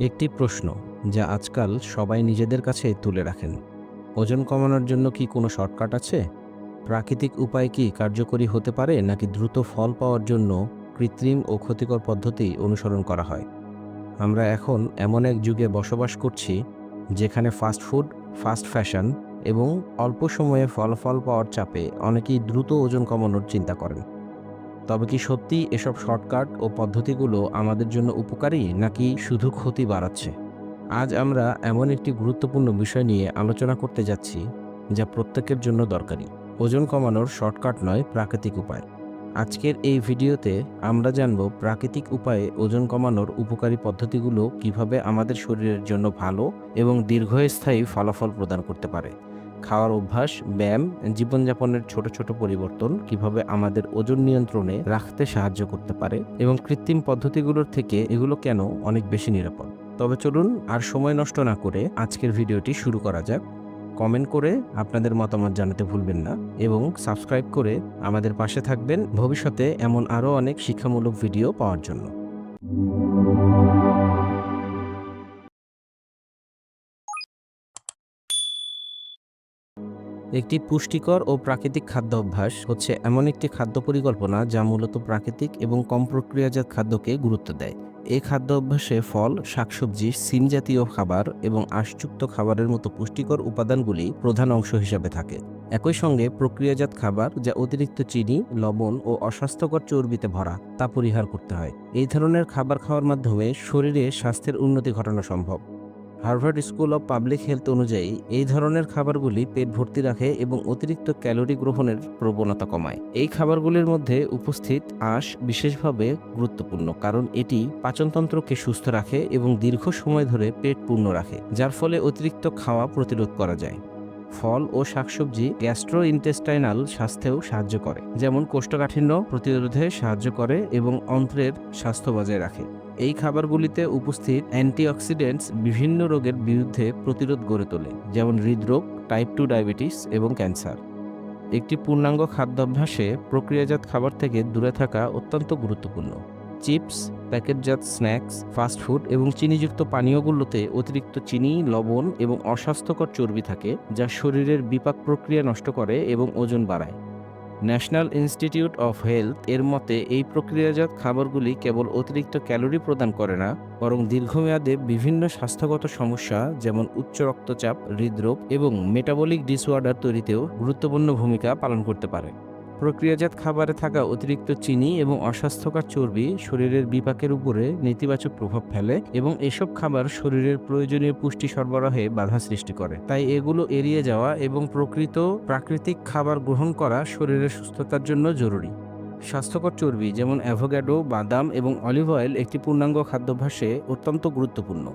একটি প্রশ্ন যা আজকাল সবাই নিজেদের কাছে তুলে রাখেন। ওজন কমানোর জন্য কি কোনো শর্টকাট আছে? প্রাকৃতিক উপায় কি কার্যকরী হতে পারে নাকি দ্রুত ফল পাওয়ার জন্য কৃত্রিম ও ক্ষতিকর পদ্ধতি অনুসরণ করা হয়? আমরা এখন এমন এক যুগে বসবাস করছি যেখানে ফাস্ট ফুড ফাস্ট ফ্যাশন এবং অল্প সময়ে ফলাফল পাওয়ার চাপে অনেকেই দ্রুত ওজন কমানোর চিন্তা করেন। তবে কি সত্যি এসব শর্টকাট ও পদ্ধতিগুলো আমাদের জন্য উপকারী নাকি শুধু ক্ষতি বাড়াচ্ছে? আজ আমরা এমন একটি গুরুত্বপূর্ণ বিষয় নিয়ে আলোচনা করতে যাচ্ছি, যা প্রত্যেকের জন্য দরকারি। ওজন কমানোর শর্টকাট নয়, প্রাকৃতিক উপায়। আজকের এই ভিডিওতে আমরা জানব প্রাকৃতিক উপায়ে ওজন কমানোর উপকারী পদ্ধতিগুলো কীভাবে আমাদের শরীরের জন্য ভালো এবং দীর্ঘস্থায়ী ফলাফল প্রদান করতে পারে। খাওয়ার অভ্যাস, ব্যায়াম, জীবনযাপনের ছোট ছোট পরিবর্তন কীভাবে আমাদের ওজন নিয়ন্ত্রণে রাখতে সাহায্য করতে পারে এবং কৃত্রিম পদ্ধতিগুলোর থেকে এগুলো কেন অনেক বেশি নিরাপদ? তবে চলুন আর সময় নষ্ট না করে আজকের ভিডিওটি শুরু করা যাক। কমেন্ট করে আপনাদের মতামত জানাতে ভুলবেন না এবং সাবস্ক্রাইব করে আমাদের পাশে থাকবেন ভবিষ্যতে এমন আরও অনেক শিক্ষামূলক ভিডিও পাওয়ার জন্য। একটি পুষ্টিকর ও প্রাকৃতিক খাদ্য অভ্যাস হচ্ছে এমন একটি খাদ্য পরিকল্পনা যা মূলত প্রাকৃতিক এবং কম প্রক্রিয়াজাত খাদ্যকে গুরুত্ব দেয়। এই খাদ্য অভ্যাসে ফল, শাকসবজি, সিম জাতীয় খাবার এবং আশযুক্ত খাবারের মতো পুষ্টিকর উপাদানগুলি প্রধান অংশ হিসাবে থাকে। একই সঙ্গে প্রক্রিয়াজাত খাবার যা অতিরিক্ত চিনি, লবণ ও অস্বাস্থ্যকর চর্বিতে ভরা তা পরিহার করতে হয়। এই ধরনের খাবার খাওয়ার মাধ্যমে শরীরে স্বাস্থ্যের উন্নতি ঘটানো সম্ভব। Harvard school of public health অনুযায়ী এই ধরনের খাবারগুলি পেট ভর্তি রাখে এবং অতিরিক্ত ক্যালোরি গ্রহণের প্রবণতা কমায়। এই খাবারগুলির মধ্যে উপস্থিত আঁশ বিশেষভাবে গুরুত্বপূর্ণ কারণ এটি পাচনতন্ত্রকে সুস্থ রাখে এবং দীর্ঘ সময় ধরে পেট পূর্ণ রাখে, যার ফলে অতিরিক্ত খাওয়া প্রতিরোধ করা যায়। ফল ও শাকসবজি গ্যাস্ট্রো ইন্টেস্টাইনাল স্বাস্থ্যেও সাহায্য করে, যেমন কোষ্ঠকাঠিন্য প্রতিরোধে সাহায্য করে এবং অন্ত্রের স্বাস্থ্য বজায় রাখে। এই খাবারগুলিতে উপস্থিত অ্যান্টিঅক্সিডেন্টস বিভিন্ন রোগের বিরুদ্ধে প্রতিরোধ গড়ে তোলে, যেমন হৃদরোগ টাইপ টু ডায়াবেটিস এবং ক্যান্সার একটি পূর্ণাঙ্গ খাদ্যাভ্যাসে প্রক্রিয়াজাত খাবার থেকে দূরে থাকা অত্যন্ত গুরুত্বপূর্ণ। চিপস প্যাকেটজাত স্ন্যাক্স ফাস্টফুড এবং চিনিযুক্ত পানীয়গুলোতে অতিরিক্ত চিনি, লবণ এবং অস্বাস্থ্যকর চর্বি থাকে যা শরীরের বিপাক প্রক্রিয়া নষ্ট করে এবং ওজন বাড়ায়। ন্যাশনাল ইনস্টিটিউট অফ হেলথ এর মতে, এই প্রক্রিয়াজাত খাবারগুলি কেবল অতিরিক্ত ক্যালোরি প্রদান করে না, বরং দীর্ঘমেয়াদে বিভিন্ন স্বাস্থ্যগত সমস্যা যেমন উচ্চ রক্তচাপ, হৃদরোগ এবং মেটাবলিক ডিসঅর্ডার তৈরিতেও গুরুত্বপূর্ণ ভূমিকা পালন করতে পারে। প্রক্রিয়াজাত খাবারে থাকা অতিরিক্ত চিনি এবং অস্বাস্থ্যকর চর্বি শরীরের বিপাকের উপরে নেতিবাচক প্রভাব ফেলে এবং এসব খাবার শরীরের প্রয়োজনীয় পুষ্টি সরবরাহে বাধা সৃষ্টি করে। তাই এগুলো এড়িয়ে যাওয়া এবং প্রকৃত প্রাকৃতিক খাবার গ্রহণ করা শরীরের সুস্থতার জন্য জরুরি। স্বাস্থ্যকর চর্বি যেমন অ্যাভোগ্যাডো বাদাম এবং অলিভ অয়েল একটি পূর্ণাঙ্গ খাদ্যাভ্যাসে অত্যন্ত গুরুত্বপূর্ণ।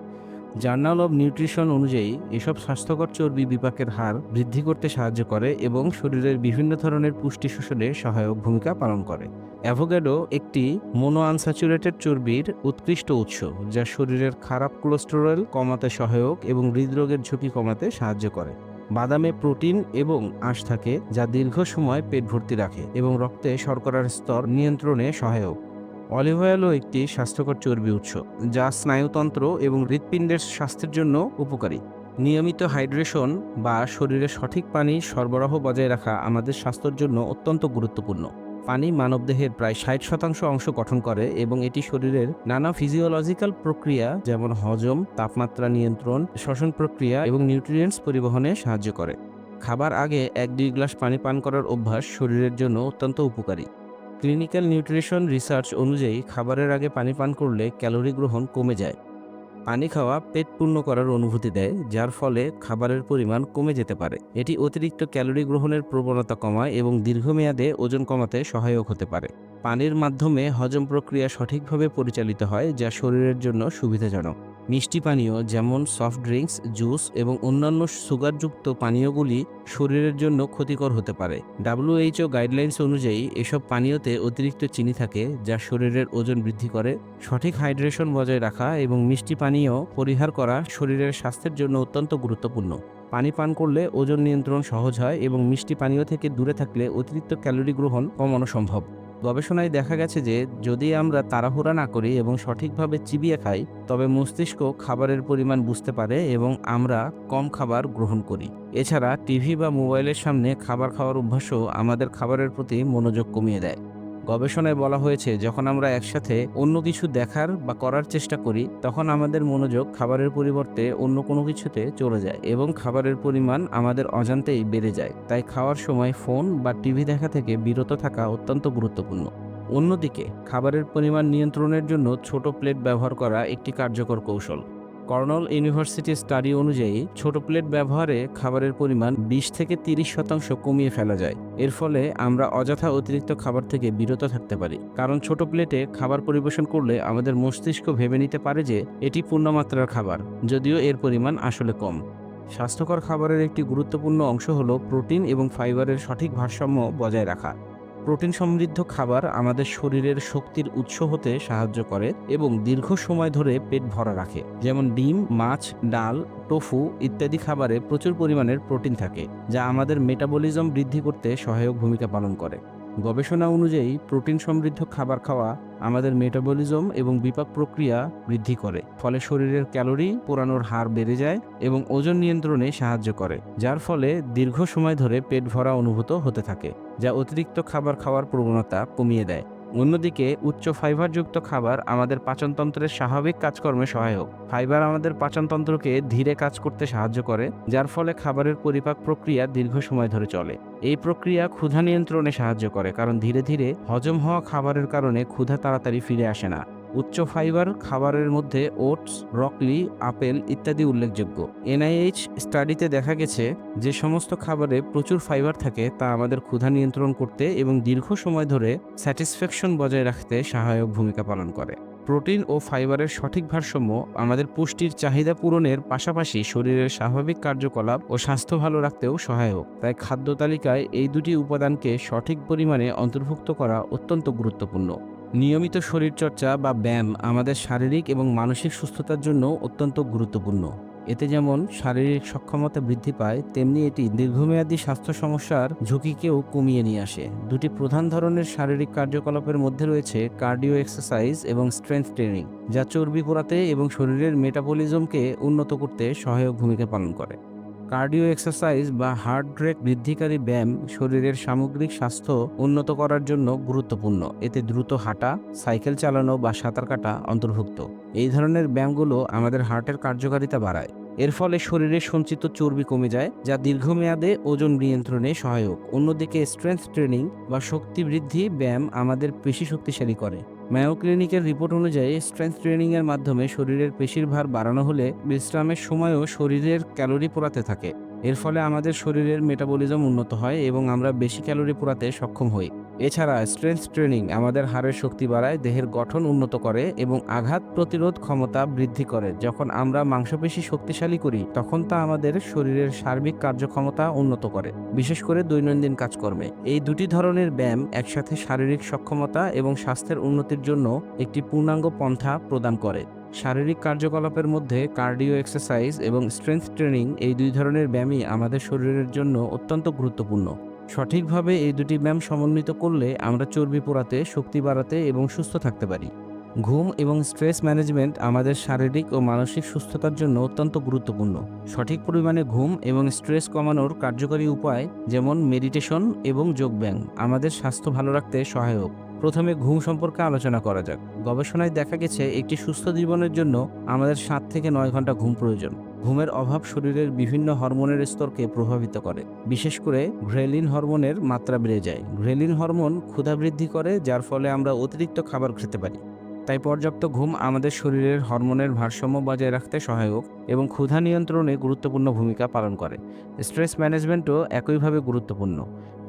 জার্নাল অব নিউট্রিশন অনুযায়ী, এসব স্বাস্থ্যকর চর্বি বিপাকের হার বৃদ্ধি করতে সাহায্য করে এবং শরীরের বিভিন্ন ধরনের পুষ্টি শোষণে সহায়ক ভূমিকা পালন করে। অ্যাভোগ্যাডো একটি মোনো আনস্যাচুরেটেড চর্বির উৎকৃষ্ট উৎস, যা শরীরের খারাপ কোলেস্টেরল কমাতে সহায়ক এবং হৃদরোগের ঝুঁকি কমাতে সাহায্য করে। বাদামে প্রোটিন এবং আঁশ থাকে, যা দীর্ঘ সময় পেট ভর্তি রাখে এবং রক্তে শর্করার স্তর নিয়ন্ত্রণে সহায়ক। অলিভ অয়েলও একটি স্বাস্থ্যকর চর্বি উৎস, যা স্নায়ুতন্ত্র এবং হৃৎপিণ্ডের স্বাস্থ্যের জন্য উপকারী। নিয়মিত হাইড্রেশন বা শরীরে সঠিক পানি সরবরাহ বজায় রাখা আমাদের স্বাস্থ্যের জন্য অত্যন্ত গুরুত্বপূর্ণ। পানি মানবদেহের প্রায় ষাট শতাংশ অংশ গঠন করে এবং এটি শরীরের নানা ফিজিওলজিক্যাল প্রক্রিয়া যেমন হজম, তাপমাত্রা নিয়ন্ত্রণ, শ্বসন প্রক্রিয়া এবং নিউট্রিয়েন্টস পরিবহনে সাহায্য করে। খাবার আগে এক দুই গ্লাস পানি পান করার অভ্যাস শরীরের জন্য অত্যন্ত উপকারী। ক্লিনিক্যাল নিউট্রিশন রিসার্চ অনুযায়ী খাবারের আগে পানি পান করলে ক্যালোরি গ্রহণ কমে যায়। পানি খাওয়া পেট পূর্ণ করার অনুভূতি দেয়, যার ফলে খাবারের পরিমাণ কমে যেতে পারে। এটি অতিরিক্ত ক্যালোরি গ্রহণের প্রবণতা কমায় এবং দীর্ঘমেয়াদে ওজন কমাতে সহায়ক হতে পারে। পানির মাধ্যমে হজম প্রক্রিয়া সঠিকভাবে পরিচালিত হয়, যা শরীরের জন্য সুবিধাজনক। মিষ্টি পানীয় যেমন সফট ড্রিঙ্কস জুস এবং অন্যান্য সুগারযুক্ত পানীয়গুলি শরীরের জন্য ক্ষতিকর হতে পারে। ডাব্লিউএইচও গাইডলাইন্স অনুযায়ী এসব পানীয়তে অতিরিক্ত চিনি থাকে, যা শরীরের ওজন বৃদ্ধি করে। সঠিক হাইড্রেশন বজায় রাখা এবং মিষ্টি পানীয় পরিহার করা শরীরের স্বাস্থ্যের জন্য অত্যন্ত গুরুত্বপূর্ণ। পানি পান করলে ওজন নিয়ন্ত্রণ সহজ হয় এবং মিষ্টি পানীয় থেকে দূরে থাকলে অতিরিক্ত ক্যালোরি গ্রহণ কমানো সম্ভব। গবেষণায় দেখা গেছে যে, যদি আমরা তাড়াহুড়া না করি এবং সঠিকভাবে চিবিয়ে খাই, তবে মস্তিষ্ক খাবারের পরিমাণ বুঝতে পারে এবং আমরা কম খাবার গ্রহণ করি। এছাড়া টিভি বা মোবাইলের সামনে খাবার খাওয়ার অভ্যাসও আমাদের খাবারের প্রতি মনোযোগ কমিয়ে দেয়। গবেষণায় বলা হয়েছে, যখন আমরা একসাথে অন্য কিছু দেখার বা করার চেষ্টা করি, তখন আমাদের মনোযোগ খাবারের পরিবর্তে অন্য কোনো কিছুতে চলে যায় এবং খাবারের পরিমাণ আমাদের অজান্তেই বেড়ে যায়। তাই খাওয়ার সময় ফোন বা টিভি দেখা থেকে বিরত থাকা অত্যন্ত গুরুত্বপূর্ণ। অন্যদিকে, খাবারের পরিমাণ নিয়ন্ত্রণের জন্য ছোট প্লেট ব্যবহার করা একটি কার্যকর কৌশল। কর্নল ইউনিভার্সিটি স্টাডি অনুযায়ী, ছোট প্লেট ব্যবহারে খাবারের পরিমাণ বিশ থেকে তিরিশ শতাংশ কমিয়ে ফেলা যায়। এর ফলে আমরা অযথা অতিরিক্ত খাবার থেকে বিরত থাকতে পারি। কারণ ছোট প্লেটে খাবার পরিবেশন করলে আমাদের মস্তিষ্ক ভেবে নিতে পারে যে, এটি পূর্ণমাত্রার খাবার, যদিও এর পরিমাণ আসলে কম। স্বাস্থ্যকর খাবারের একটি গুরুত্বপূর্ণ অংশ হল প্রোটিন এবং ফাইবারের সঠিক ভারসাম্য বজায় রাখা। প্রোটিন সমৃদ্ধ খাবার আমাদের শরীরের শক্তির উৎস হতে সাহায্য করে এবং দীর্ঘ সময় ধরে পেট ভরা রাখে। যেমন ডিম, মাছ, ডাল, টোফু ইত্যাদি খাবারে প্রচুর পরিমাণের প্রোটিন থাকে, যা আমাদের মেটাবলিজম বৃদ্ধি করতে সহায়ক ভূমিকা পালন করে। গবেষণা অনুযায়ী প্রোটিন সমৃদ্ধ খাবার খাওয়া আমাদের মেটাবলিজম এবং বিপাক প্রক্রিয়া বৃদ্ধি করে, ফলে শরীরের ক্যালোরি পোড়ানোর হার বেড়ে যায় এবং ওজন নিয়ন্ত্রণে সাহায্য করে, যার ফলে দীর্ঘ সময় ধরে পেট ভরা অনুভূত হতে থাকে, যা অতিরিক্ত খাবার খাওয়ার প্রবণতা কমিয়ে দেয়। অন্যদিকে, উচ্চ ফাইবারযুক্ত খাবার আমাদের পাচনতন্ত্রের স্বাভাবিক কাজকর্মে সহায়ক। ফাইবার আমাদের পাচনতন্ত্রকে ধীরে কাজ করতে সাহায্য করে, যার ফলে খাবারের পরিপাক প্রক্রিয়া দীর্ঘ সময় ধরে চলে। এই প্রক্রিয়া ক্ষুধা নিয়ন্ত্রণে সাহায্য করে, কারণ ধীরে ধীরে হজম হওয়া খাবারের কারণে ক্ষুধা তাড়াতাড়ি ফিরে আসে না। উচ্চ ফাইবার, খাবারের মধ্যে ওটস, ব্রকলি, আপেল ইত্যাদি উল্লেখযোগ্য। এনআইএইচ স্টাডিতে দেখা গেছে যে সমস্ত খাবারে প্রচুর ফাইবার থাকে তা আমাদের ক্ষুধা নিয়ন্ত্রণ করতে এবং দীর্ঘ সময় ধরে স্যাটিসফ্যাকশন বজায় রাখতে সহায়ক ভূমিকা পালন করে। প্রোটিন ও ফাইবারের সঠিক ভারসাম্য আমাদের পুষ্টির চাহিদা পূরণের পাশাপাশি শরীরের স্বাভাবিক কার্যকলাপ ও স্বাস্থ্য ভালো রাখতেও সহায়ক। তাই খাদ্য তালিকায় এই দুটি উপাদানকে সঠিক পরিমাণে অন্তর্ভুক্ত করা অত্যন্ত গুরুত্বপূর্ণ। নিয়মিত শরীরচর্চা বা ব্যায়াম আমাদের শারীরিক এবং মানসিক সুস্থতার জন্য অত্যন্ত গুরুত্বপূর্ণ। এতে যেমন শারীরিক সক্ষমতা বৃদ্ধি পায়, তেমনি এটি দীর্ঘমেয়াদী স্বাস্থ্য সমস্যার ঝুঁকিকেও কমিয়ে নিয়ে আসে। দুটি প্রধান ধরনের শারীরিক কার্যকলাপের মধ্যে রয়েছে কার্ডিও এক্সারসাইজ এবং স্ট্রেংথ ট্রেনিং, যা চর্বি পোড়াতে এবং শরীরের মেটাবলিজমকে উন্নত করতে সহায়ক ভূমিকা পালন করে। কার্ডিও এক্সারসাইজ বা হার্ট রেট বৃদ্ধিকারী ব্যায়াম শরীরের সামগ্রিক স্বাস্থ্য উন্নত করার জন্য গুরুত্বপূর্ণ। এতে দ্রুত হাঁটা, সাইকেল চালানো বা সাঁতার কাটা অন্তর্ভুক্ত। এই ধরনের ব্যায়ামগুলো আমাদের হার্টের কার্যকারিতা বাড়ায়। এর ফলে শরীরে সঞ্চিত চর্বি কমে যায়, যা দীর্ঘমেয়াদে ওজন নিয়ন্ত্রণে সহায়ক। অন্যদিকে স্ট্রেংথ ট্রেনিং বা শক্তি বৃদ্ধি ব্যায়াম আমাদের পেশি শক্তিশালী করে। ম্যাও ক্লিনিকের রিপোর্ট অনুযায়ী স্ট্রেংথ ট্রেনিংয়ের মাধ্যমে শরীরের পেশির ভার বাড়ানো হলে বিশ্রামের সময়ও শরীরের ক্যালোরি পোড়াতে থাকে। এর ফলে আমাদের শরীরের মেটাবলিজম উন্নত হয় এবং আমরা বেশি ক্যালোরি পোড়াতে সক্ষম হই। এছাড়া স্ট্রেংথ ট্রেনিং আমাদের হাড়ের শক্তি বাড়ায়, দেহের গঠন উন্নত করে এবং আঘাত প্রতিরোধ ক্ষমতা বৃদ্ধি করে। যখন আমরা মাংসপেশি শক্তিশালী করি, তখন তা আমাদের শরীরের সার্বিক কার্যক্ষমতা উন্নত করে, বিশেষ করে দৈনন্দিন কাজকর্মে। এই দুটি ধরনের ব্যায়াম একসাথে শারীরিক সক্ষমতা এবং স্বাস্থ্যের উন্নতির জন্য একটি পূর্ণাঙ্গ পন্থা প্রদান করে। শারীরিক কার্যকলাপের মধ্যে কার্ডিও এক্সারসাইজ এবং স্ট্রেংথ ট্রেনিং এই দুই ধরনের ব্যায়ামই আমাদের শরীরের জন্য অত্যন্ত গুরুত্বপূর্ণ। সঠিকভাবে এই দুটি ব্যায়াম সমন্বিত করলে আমরা চর্বি পোড়াতে, শক্তি বাড়াতে এবং সুস্থ থাকতে পারি। ঘুম এবং স্ট্রেস ম্যানেজমেন্ট আমাদের শারীরিক ও মানসিক সুস্থতার জন্য অত্যন্ত গুরুত্বপূর্ণ। সঠিক পরিমাণে ঘুম এবং স্ট্রেস কমানোর কার্যকরী উপায় যেমন মেডিটেশন এবং যোগব্যায়াম আমাদের স্বাস্থ্য ভালো রাখতে সহায়ক। প্রথমে ঘুম সম্পর্কে আলোচনা করা যাক। গবেষণায় দেখা গেছে, একটি সুস্থ জীবনের জন্য আমাদের সাত থেকে নয় ঘণ্টা ঘুম প্রয়োজন। ঘুমের অভাব শরীরের বিভিন্ন হরমোনের স্তরকে প্রভাবিত করে। বিশেষ করে ঘ্রেলিন হরমোনের মাত্রা বেড়ে যায়। ঘ্রেলিন হরমোন ক্ষুধা বৃদ্ধি করে, যার ফলে আমরা অতিরিক্ত খাবার খেতে পারি। তাই পর্যাপ্ত ঘুম আমাদের শরীরের হরমোনের ভারসাম্য বজায় রাখতে সহায়ক এবং ক্ষুধা নিয়ন্ত্রণে গুরুত্বপূর্ণ ভূমিকা পালন করে। স্ট্রেস ম্যানেজমেন্টও একইভাবে গুরুত্বপূর্ণ।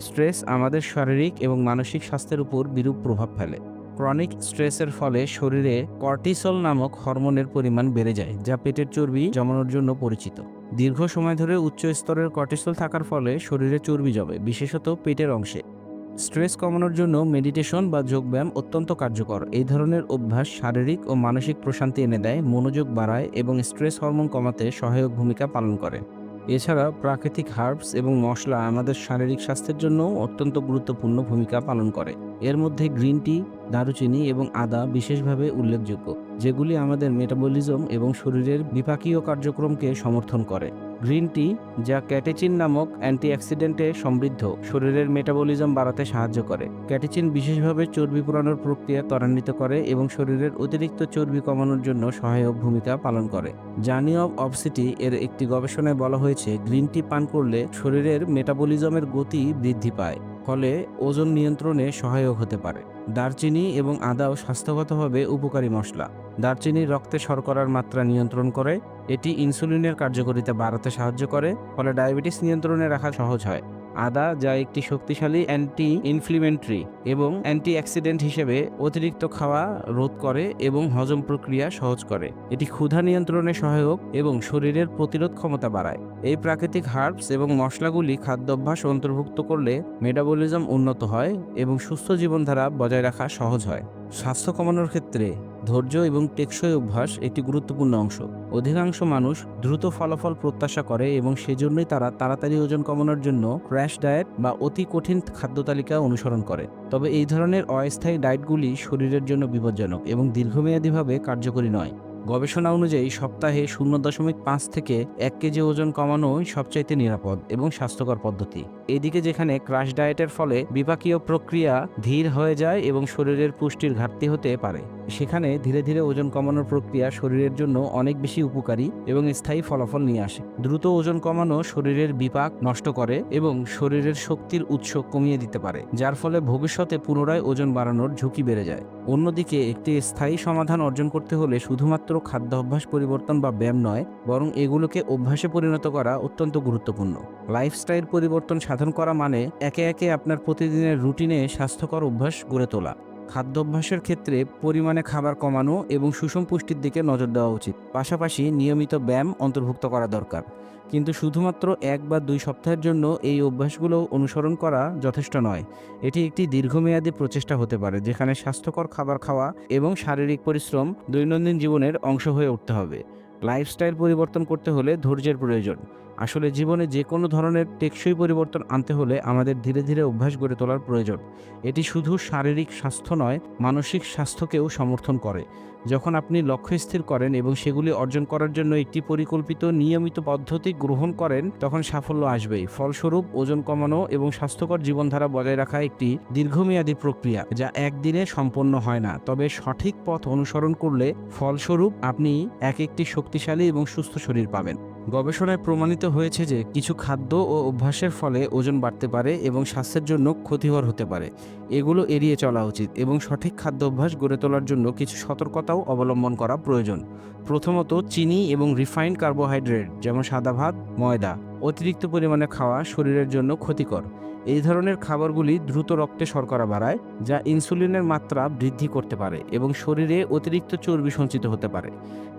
স্ট্রেস আমাদের শারীরিক এবং মানসিক স্বাস্থ্যের উপর বিরূপ প্রভাব ফেলে। ক্রনিক স্ট্রেসের ফলে শরীরে কর্টিসল নামক হরমোনের পরিমাণ বেড়ে যায়, যা পেটের চর্বি জমানোর জন্য পরিচিত। দীর্ঘ সময় ধরে উচ্চ স্তরের কর্টিসল থাকার ফলে শরীরে চর্বি জমে, বিশেষত পেটের অংশে। স্ট্রেস কমানোর জন্য মেডিটেশন বা যোগব্যায়াম অত্যন্ত কার্যকর। এই ধরনের অভ্যাস শারীরিক ও মানসিক প্রশান্তি এনে দেয়, মনোযোগ বাড়ায় এবং স্ট্রেস হরমোন কমাতে সহায়ক ভূমিকা পালন করে। এছাড়া প্রাকৃতিক হার্বস এবং মশলা আমাদের শারীরিক স্বাস্থ্যের জন্য অত্যন্ত গুরুত্বপূর্ণ ভূমিকা পালন করে। এর মধ্যে গ্রিন টি, দারুচিনি এবং আদা বিশেষভাবে উল্লেখযোগ্য, যেগুলি আমাদের মেটাবলিজম এবং শরীরের বিপাকীয় কার্যক্রমকে সমর্থন করে। গ্রিন টি, যা ক্যাটেচিন নামক অ্যান্টিঅক্সিডেন্টে সমৃদ্ধ। শরীরের মেটাবলিজম বাড়াতে সাহায্য করে। ক্যাটেচিন বিশেষভাবে চর্বি পুরানোর প্রক্রিয়া ত্বরান্বিত করে এবং শরীরের অতিরিক্ত চর্বি কমানোর জন্য সহায়ক ভূমিকা পালন করে। জার্নি অব অবসিটি এর একটি গবেষণায় বলা হয়েছে, গ্রিন টি পান করলে শরীরের মেটাবলিজমের গতি বৃদ্ধি পায়। ফলে ওজন নিয়ন্ত্রণে সহায়ক হতে পারে। দারচিনি এবং আদাও স্বাস্থ্যগতভাবে উপকারী মশলা। দারচিনি রক্তে শর্করার মাত্রা নিয়ন্ত্রণ করে, এটি ইনসুলিনের কার্যকারিতা বাড়াতে সাহায্য করে, ফলে ডায়াবেটিস নিয়ন্ত্রণে রাখা সহজ হয়। আদা, যা একটি শক্তিশালী অ্যান্টি ইনফ্লিমেন্টারি এবং অ্যান্টি অ্যাক্সিডেন্ট হিসেবে অতিরিক্ত খাওয়া রোধ করে এবং হজম প্রক্রিয়া সহজ করে। এটি ক্ষুধা নিয়ন্ত্রণে সহায়ক এবং শরীরের প্রতিরোধ ক্ষমতা বাড়ায়। এই প্রাকৃতিক হার্বস এবং মশলাগুলি খাদ্যাভ্যাস অন্তর্ভুক্ত করলে মেটাবলিজম উন্নত হয় এবং সুস্থ জীবনধারা বজায় রাখা সহজ হয়। স্বাস্থ্য কমানোর ক্ষেত্রে ধৈর্য এবং টেকসই অভ্যাস একটি গুরুত্বপূর্ণ অংশ। অধিকাংশ মানুষ দ্রুত ফলাফল প্রত্যাশা করে এবং সেজন্যই তারা তাড়াতাড়ি ওজন কমানোর জন্য ক্র্যাশ ডায়েট বা অতি কঠিন খাদ্য তালিকা অনুসরণ করে। তবে এই ধরনের অস্থায়ী ডায়েটগুলি শরীরের জন্য বিপজ্জনক এবং দীর্ঘমেয়াদীভাবে কার্যকরী নয়। গবেষণা অনুযায়ী সপ্তাহে শূন্য দশমিক পাঁচ থেকে এক কেজি ওজন কমানোই সবচাইতে নিরাপদ এবং স্বাস্থ্যকর পদ্ধতি। এদিকে যেখানে ক্রাশ ডায়েটের ফলে বিপাকীয় প্রক্রিয়া ধীর হয়ে যায় এবং শরীরের পুষ্টির ঘাটতি হতে পারে, সেখানে ধীরে ধীরে ওজন কমানোর প্রক্রিয়া শরীরের জন্য অনেক বেশি উপকারী এবং স্থায়ী ফলাফল নিয়ে আসে। দ্রুত ওজন কমানো শরীরের বিপাক নষ্ট করে এবং শরীরের শক্তির উৎস কমিয়ে দিতে পারে, যার ফলে ভবিষ্যতে পুনরায় ওজন বাড়ানোর ঝুঁকি বেড়ে যায়। অন্যদিকে একটি স্থায়ী সমাধান অর্জন করতে হলে শুধুমাত্র খাদ্যাভ্যাস পরিবর্তন বা ব্যায়াম নয়, বরং এগুলোকে অভ্যাসে পরিণত করা অত্যন্ত গুরুত্বপূর্ণ। লাইফস্টাইল পরিবর্তন সাধন করা মানে একে একে আপনার প্রতিদিনের রুটিনে স্বাস্থ্যকর অভ্যাস গড়ে তোলা। খাদ্যাভ্যাসের ক্ষেত্রে পরিমাণে খাবার কমানো এবং সুষম পুষ্টির দিকে নজর দেওয়া উচিত। পাশাপাশি নিয়মিত ব্যায়াম অন্তর্ভুক্ত করা দরকার। কিন্তু শুধুমাত্র এক বা দুই সপ্তাহের জন্য এই অভ্যাসগুলো অনুসরণ করা যথেষ্ট নয়। এটি একটি দীর্ঘমেয়াদী প্রচেষ্টা হতে পারে, যেখানে স্বাস্থ্যকর খাবার খাওয়া এবং শারীরিক পরিশ্রম দৈনন্দিন জীবনের অংশ হয়ে উঠতে হবে। লাইফস্টাইল পরিবর্তন করতে হলে ধৈর্যের প্রয়োজন। আসলে জীবনে যে কোনো ধরনের টেকসই পরিবর্তন আনতে হলে আমাদের ধীরে ধীরে অভ্যাস গড়ে তোলার প্রয়োজন। এটি শুধু শারীরিক স্বাস্থ্য নয়, মানসিক স্বাস্থ্যকেও সমর্থন করে। যখন আপনি লক্ষ্য স্থির করেন এবং সেগুলি অর্জন করার জন্য একটি পরিকল্পিত, নিয়মিত পদ্ধতি গ্রহণ করেন, তখন সাফল্য আসবেই। ফলস্বরূপ, ওজন কমানো এবং স্বাস্থ্যকর জীবনধারা বজায় রাখা একটি দীর্ঘমেয়াদী প্রক্রিয়া, যা একদিনে সম্পন্ন হয় না। তবে সঠিক পথ অনুসরণ করলে ফলস্বরূপ আপনি এক একটি শক্তিশালী এবং সুস্থ শরীর পাবেন। গবেষণায় প্রমাণিত হয়েছে যে কিছু খাদ্য ও অভ্যাসের ফলে ওজন বাড়তে পারে এবং স্বাস্থ্যের জন্য ক্ষতিকর হতে পারে। এগুলো এড়িয়ে চলা উচিত এবং সঠিক খাদ্য অভ্যাস গড়ে তোলার জন্য কিছু সতর্কতাও অবলম্বন করা প্রয়োজন। প্রথমত চিনি এবং রিফাইন্ড কার্বোহাইড্রেট, যেমন সাদা ভাত, ময়দা, অতিরিক্ত পরিমাণে খাওয়া শরীরের জন্য ক্ষতিকর। এই ধরনের খাবারগুলি দ্রুত রক্তে শর্করা বাড়ায়, যা ইনসুলিনের মাত্রা বৃদ্ধি করতে পারে এবং শরীরে অতিরিক্ত চর্বি সঞ্চিত হতে পারে।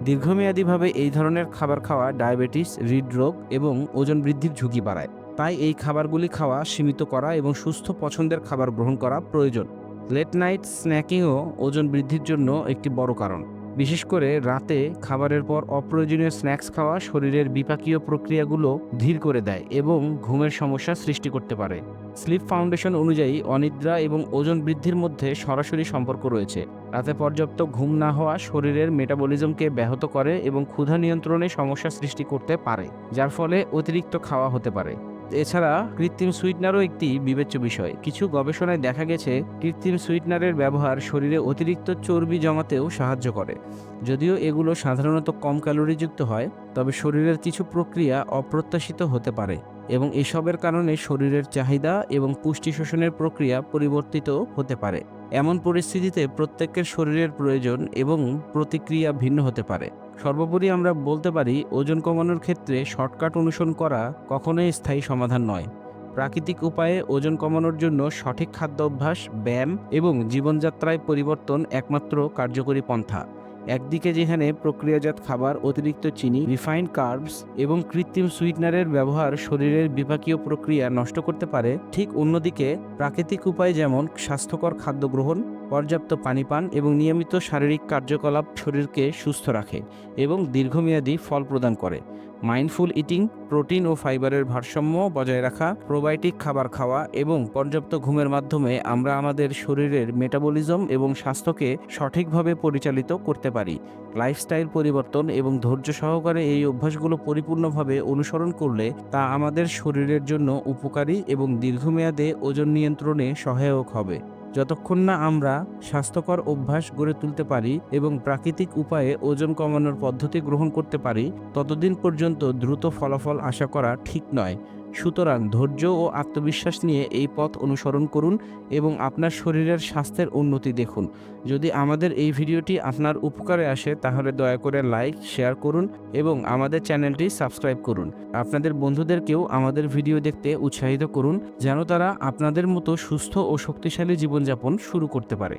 দীর্ঘমেয়াদীভাবে এই ধরনের খাবার খাওয়া ডায়াবেটিস হৃদরোগ এবং ওজন বৃদ্ধির ঝুঁকি বাড়ায়। তাই এই খাবারগুলি খাওয়া, সীমিত করা এবং সুস্থ পছন্দের খাবার গ্রহণ করা প্রয়োজন। লেট নাইট স্ন্যাকিংও ওজন বৃদ্ধির জন্য একটি বড় কারণ। বিশেষ করে রাতে খাবারের পর অপ্রয়োজনীয় স্ন্যাক্স খাওয়া শরীরের বিপাকীয় প্রক্রিয়াগুলো ধীর করে দেয় এবং ঘুমের সমস্যা সৃষ্টি করতে পারে। স্লিপ ফাউন্ডেশন অনুযায়ী অনিদ্রা এবং ওজন বৃদ্ধির মধ্যে সরাসরি সম্পর্ক রয়েছে। রাতে পর্যাপ্ত ঘুম না হওয়া শরীরের মেটাবলিজমকে ব্যাহত করে এবং ক্ষুধা নিয়ন্ত্রণে সমস্যা সৃষ্টি করতে পারে, যার ফলে অতিরিক্ত খাওয়া হতে পারে। এছাড়া কৃত্রিম সুইটনারও একটি বিবেচ্য বিষয়। কিছু গবেষণায় দেখা গেছে, কৃত্রিম সুইটনারের ব্যবহার শরীরে অতিরিক্ত চর্বি জমাতেও সাহায্য করে। যদিও এগুলো সাধারণত কম ক্যালোরিযুক্ত হয়, তবে শরীরের কিছু প্রক্রিয়া অপ্রত্যাশিত হতে পারে এবং এসবের কারণে শরীরের চাহিদা এবং পুষ্টি শোষণের প্রক্রিয়া পরিবর্তিত হতে পারে। এমন পরিস্থিতিতে প্রত্যেকের শরীরের প্রয়োজন এবং প্রতিক্রিয়া ভিন্ন হতে পারে। সর্বোপরি আমরা বলতে পারি, ওজন কমানোর ক্ষেত্রে শর্টকাট অনুসরণ করা কখনোই স্থায়ী সমাধান নয়। প্রাকৃতিক উপায়ে ওজন কমানোর জন্য সঠিক খাদ্য অভ্যাস ব্যায়াম এবং জীবনযাত্রায় পরিবর্তন একমাত্র কার্যকরী পন্থা। একদিকে যেখানে প্রক্রিয়াজাত খাবার, অতিরিক্ত চিনি রিফাইন্ড কার্বস এবং কৃত্রিম সুইটনারের ব্যবহার শরীরের বিপাকীয় প্রক্রিয়া নষ্ট করতে পারে, ঠিক অন্যদিকে প্রাকৃতিক উপায় যেমন স্বাস্থ্যকর খাদ্য গ্রহণ পর্যাপ্ত পানি পান এবং নিয়মিত শারীরিক কার্যকলাপ শরীরকে সুস্থ রাখে এবং দীর্ঘমেয়াদী ফল প্রদান করে। মাইন্ডফুল ইটিং প্রোটিন ও ফাইবারের ভারসাম্য বজায় রাখা প্রোবায়োটিক খাবার খাওয়া এবং পর্যাপ্ত ঘুমের মাধ্যমে আমরা আমাদের শরীরের মেটাবলিজম এবং স্বাস্থ্যকে সঠিকভাবে পরিচালিত করতে পারি। লাইফস্টাইল পরিবর্তন এবং ধৈর্য সহকারে এই অভ্যাসগুলো পরিপূর্ণভাবে অনুসরণ করলে তা আমাদের শরীরের জন্য উপকারী এবং দীর্ঘমেয়াদে ওজন নিয়ন্ত্রণে সহায়ক হবে। যতক্ষণ না আমরা স্বাস্থ্যকর অভ্যাস গড়ে তুলতে পারি এবং প্রাকৃতিক উপায়ে ওজন কমানোর পদ্ধতি গ্রহণ করতে পারি, ততদিন পর্যন্ত দ্রুত ফলাফল আশা করা ঠিক নয়। সুতরাং ধৈর্য ও আত্মবিশ্বাস নিয়ে এই পথ অনুসরণ করুন এবং আপনার শরীরের স্বাস্থ্যের উন্নতি দেখুন। যদি আমাদের এই ভিডিওটি আপনার উপকারে আসে, তাহলে দয়া করে লাইক, শেয়ার করুন এবং আমাদের চ্যানেলটি সাবস্ক্রাইব করুন। আপনাদের বন্ধুদেরকেও আমাদের ভিডিও দেখতে উৎসাহিত করুন, যেন তারা আপনাদের মতো সুস্থ ও শক্তিশালী জীবনযাপন শুরু করতে পারে।